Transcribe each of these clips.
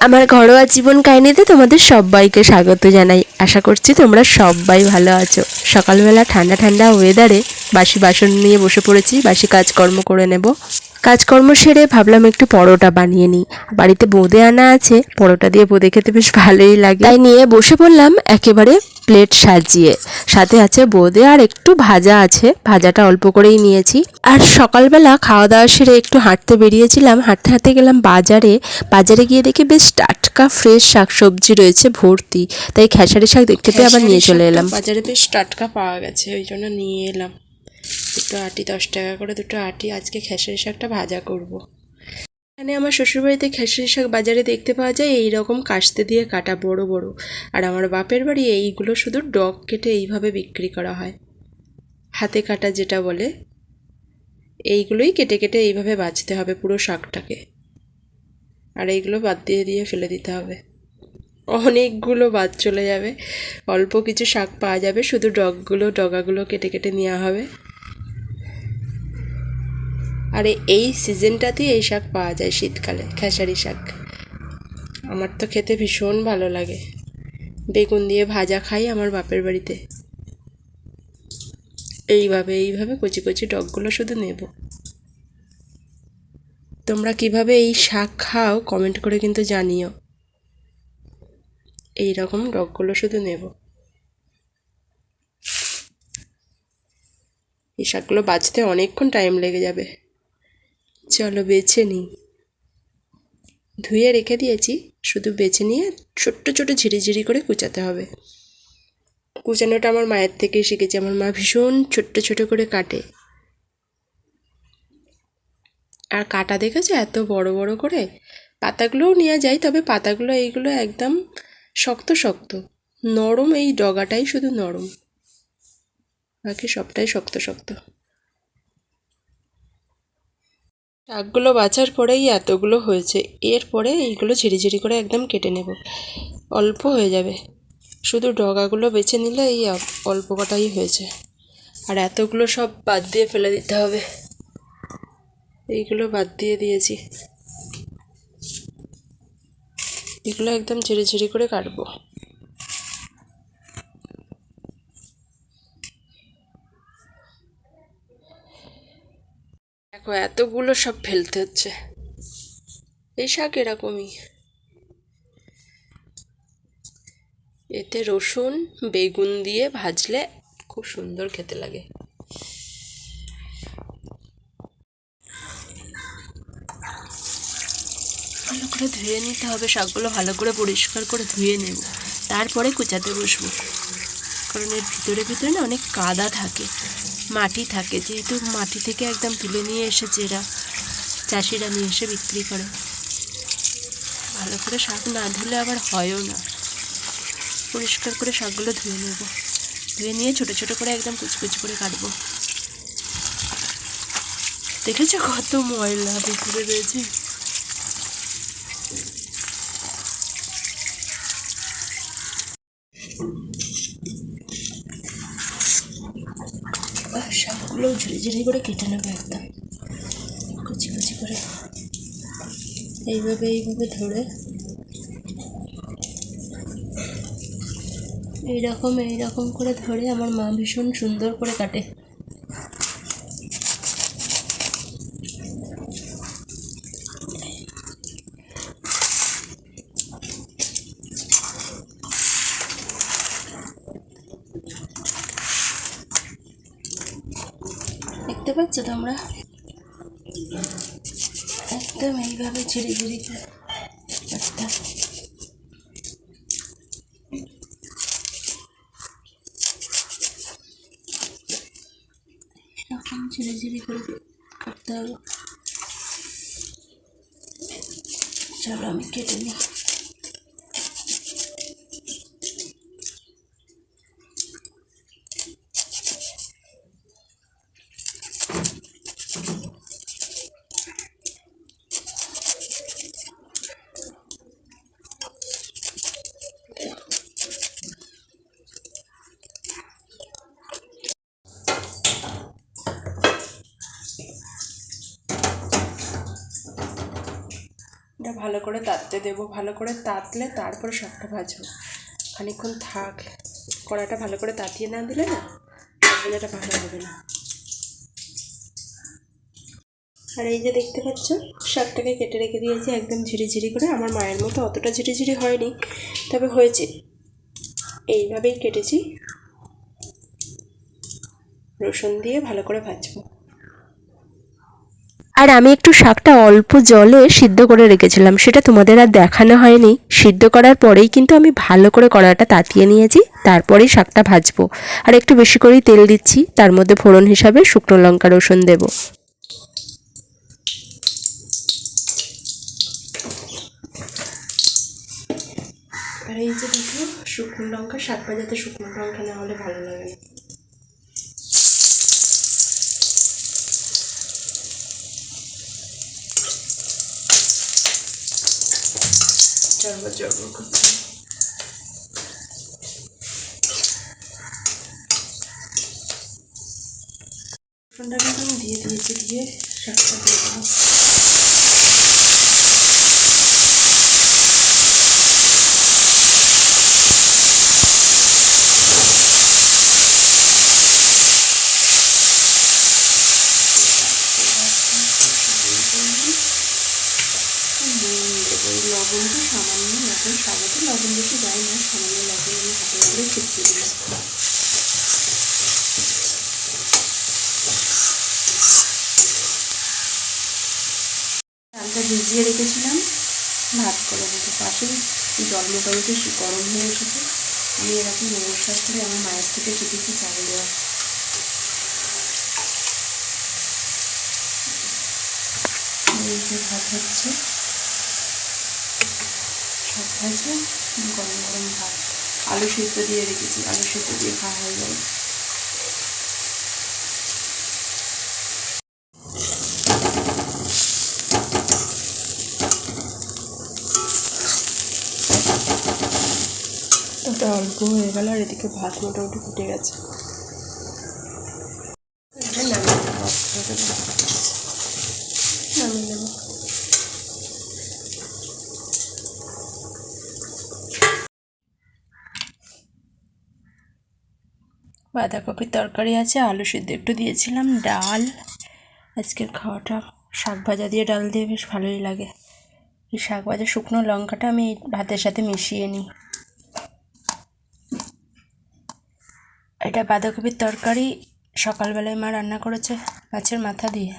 আমার ঘরোয়া জীবন কাহিনীতে তোমাদের সবাইকে স্বাগত জানাই। আশা করছি তোমরা সবাই ভালো আছো। সকালবেলা ঠান্ডা ঠান্ডা ওয়েদারে বাসি বাসন নিয়ে বসে পড়েছি, বাসি কাজকর্ম করে নেব। কাজকর্ম সেরে ভাবলাম একটু পরোটা বানিয়ে নিই। বাড়িতে বোঁদে আনা আছে পরোটা দিয়ে বোঁদে খেতে বেশ ভালোই লাগে। তাই নিয়ে বসে পড়লাম একেবারে প্লেট সাজিয়ে। সাথে আছে বোঁদে আর একটু ভাজা আছে ভাজাটা অল্প করেই নিয়েছি। আর সকালবেলা খাওয়া দাওয়া সেরে একটু হাঁটতে বেরিয়েছিলাম। হাঁটতে হাঁটতে গেলাম বাজারে। বাজারে গিয়ে দেখি বেশ টাটকা ফ্রেশ শাকসবজি রয়েছে ভর্তি। তাই খেসারি শাক দেখতে পেয়ে আবার নিয়ে চলে এলাম। বাজারে বেশ টাটকা পাওয়া গেছে ওই জন্য নিয়ে এলাম। দুটো আটি, দশ টাকা করে দুটো আটি, আজকে খেসারি শাকটা ভাজা করব। এখানে আমার শ্বশুরবাড়িতে খেসারি শাক বাজারে দেখতে পাওয়া যায় এই রকম কাস্তে দিয়ে কাটা বড় বড়। আর আমার বাপের বাড়ি এইগুলো শুধু ডগ কেটে এইভাবে বিক্রি করা হয়। হাতে কাটা যেটা বলে, এইগুলোই কেটে কেটে এইভাবে বাছতে হবে পুরো শাকটাকে। আর এইগুলো বাদ দিয়ে দিয়ে ফেলে দিতে হবে। অনেকগুলো বাদ চলে যাবে। অল্প কিছু শাক পাওয়া যাবে, শুধু ডগগুলো, ডগাগুলো কেটে কেটে নেওয়া হবে। আর এই সিজনটাতেই এই শাক পাওয়া যায় শীতকালে, খেসারি শাক। আমার তো খেতে ভীষণ ভালো লাগে। বেগুন দিয়ে ভাজা খাই আমার বাপের বাড়িতে। এইভাবে এইভাবে কচি কচি ডগগুলো শুধু নেব। তোমরা কীভাবে এই শাক খাও কমেন্ট করে কিন্তু জানিও। এই রকম ডগগুলো শুধু নেব। এই শাকগুলো বাঁচতে অনেকক্ষণ টাইম লেগে যাবে। চলো বেছে নিই ধুয়ে রেখে দিয়েছি, শুধু বেছে নিয়ে ছোট্ট ছোট ঝিরিঝিরি করে কুচাতে হবে। কুচানোটা আমার মায়ের থেকেই শিখেছি, আমার মা ভীষণ ছোট্ট ছোট করে কাটে। আর কাটা দেখেছ এত বড় বড় করে? পাতাগুলোও নেওয়া যায়, তবে পাতাগুলো এইগুলো একদম শক্ত শক্ত। নরম এই ডগাটাই শুধু নরম। বাকি সবটাই শক্ত শক্ত। শাকগুলো বাছার পরেই এতগুলো হয়েছে। এরপরে এইগুলো ঝিরিঝিরি করে একদম কেটে নেব। অল্প হয়ে যাবে। শুধু ডগাগুলো বেছে নিলে এই অল্প কটাই হয়েছে। আর এতগুলো সব বাদ দিয়ে ফেলে দিতে হবে। এইগুলো বাদ দিয়ে দিয়েছি। এগুলো একদম ঝিরিঝিরি করে কাটবো। দেখো, এতগুলো সব ফেলতে হচ্ছে। এই শাক এরকমই। এতে রসুন, বেগুন দিয়ে ভাজলে খুব সুন্দর খেতে লাগে। ভালো করে ধুয়ে নিতে হবে, শাকগুলো ভালো করে পরিষ্কার করে ধুয়ে নেব। তারপরে কুচাতে বসবো। কারণ এর ভিতরে ভিতরে না অনেক কাদা থাকে, মাটি থাকে। যেহেতু মাটি থেকে একদম তুলে নিয়ে এসেছে এরা চাষিরা নিয়ে এসে বিক্রি করে। ভালো করে শাক না ধুলে আবার হয়ও না। পরিষ্কার করে শাকগুলো ধুয়ে নেব। ধুয়ে নিয়ে ছোট ছোট করে একদম কুচকুচি করে কাটবো। দেখেছ কত ময়লা ভিতরে রয়েছে? শাকগুলো ঝুড়ি ঝুড়ি করে কেটে নেবে একদম কুচি কুচি করে। এইভাবে এইভাবে ধরে। এইরকম এইরকম করে ধরে। আমার মা ভীষণ সুন্দর করে কাটে। দেখতে পাচ্ছ তোমরা একদম এইভাবে করে কাটতে হবে। এরকম করে কাটতে হবে চলো আমি কেটে নিই ভালো করে তাততে দেবো, ভালো করে তাতলে তারপরে শাকটা ভাজবো। খানিকক্ষণ থাক কড়াটা ভালো করে তাতিয়ে না দিলে না ভাজাটা ভালো হবে না। আর এই যে দেখতে পাচ্ছ, শাকটাকে কেটে রেখে দিয়েছি, একদম ঝিরিঝিরি করে। আমার মায়ের মতো অতটা ঝিরিঝিরি হয়নি, তবে হয়েছে। এইভাবেই কেটেছি। রসুন দিয়ে ভালো করে ভাজবো। আর আমি একটু শাকটা অল্প জলে সিদ্ধ করে রেখেছিলাম, সেটা তোমাদের আর দেখানো হয়নি। সিদ্ধ করার পরেই কিন্তু আমি ভালো করে কড়াটা তাতিয়ে নিয়েছি, তারপরেই শাকটা ভাজবো। আর একটু বেশি করেই তেল দিচ্ছি, তার মধ্যে ফোড়ন হিসাবে শুকনো লঙ্কা, রসুন দেবো। আর এই যে দেখো, শুকনো লঙ্কা, শাক ভাজাতে শুকনো লঙ্কা না হলে ভালো লাগে না। চর্বর চর্বর করতে হবে। রসুনটা কিন্তু আমি দিয়ে দিয়েছি দিয়ে শাকটা দিয়ে দেবো ওই লবণটা সামান্য লবণ সাজাতে লবণ বেশি যায় না সামান্য লবণ আমি হাতে করে ছিটিয়ে দিই চালটা ভিজিয়ে রেখেছিলাম ভাত করে দেবো পাশে জল মোটামুটি গরম হয়ে এসেছে আমি এরকম ব্যবস্থা করে আমার মায়ের থেকে শিখেছি চাল দেওয়া ভাত হচ্ছে। ভাজে গরম গরম ভাত। আলু সিদ্ধ দিয়ে রেখেছি আলু সিদ্ধ দিয়ে খাওয়া হয়ে যাবে ওটা অল্প হয়ে গেল আর এদিকে ভাত মোটামুটি ফুটে গেছে। নামিয়ে দেবো বাঁধাকপির তরকারি আছে, আলু সিদ্ধ একটু দিয়েছিলাম, ডাল। আজকের খাওয়াটা শাক ভাজা দিয়ে ডাল দিয়ে বেশ ভালোই লাগে। এই শাক ভাজা শুকনো লঙ্কাটা আমি ভাতের সাথে মিশিয়ে নিই। এটা বাঁধাকপির তরকারি সকালবেলায় মা রান্না করেছে গাছের মাথা দিয়ে।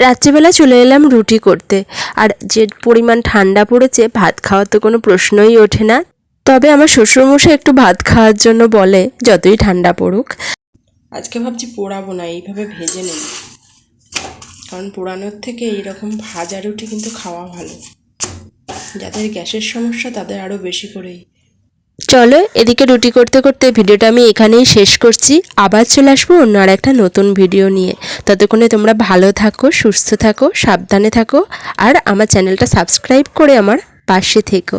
রাত্রিবেলা চলে এলাম রুটি করতে। আর যে পরিমাণ ঠান্ডা পড়েছে, ভাত খাওয়ার তো কোনো প্রশ্নই ওঠে না। তবে আমার শ্বশুরমশাই একটু ভাত খাওয়ার জন্য বলে, যতই ঠান্ডা পড়ুক। আজকে ভাবছি পোড়াবো না, এইভাবে ভেজে নেব। কারণ পোড়ানোর থেকে এইরকম ভাজা রুটি কিন্তু খাওয়া ভালো। যাদের গ্যাসের সমস্যা, তাদের আরও বেশি করেই। চলো এদিকে রুটি করতে করতে ভিডিওটা আমি এখানেই শেষ করছি। আবার চলে আসব অন্য আর একটা নতুন ভিডিও নিয়ে। ততক্ষণে তোমরা ভালো থাকো, সুস্থ থাকো, সাবধানে থাকো, আর আমার চ্যানেলটা সাবস্ক্রাইব করে আমার পাশে থেকো।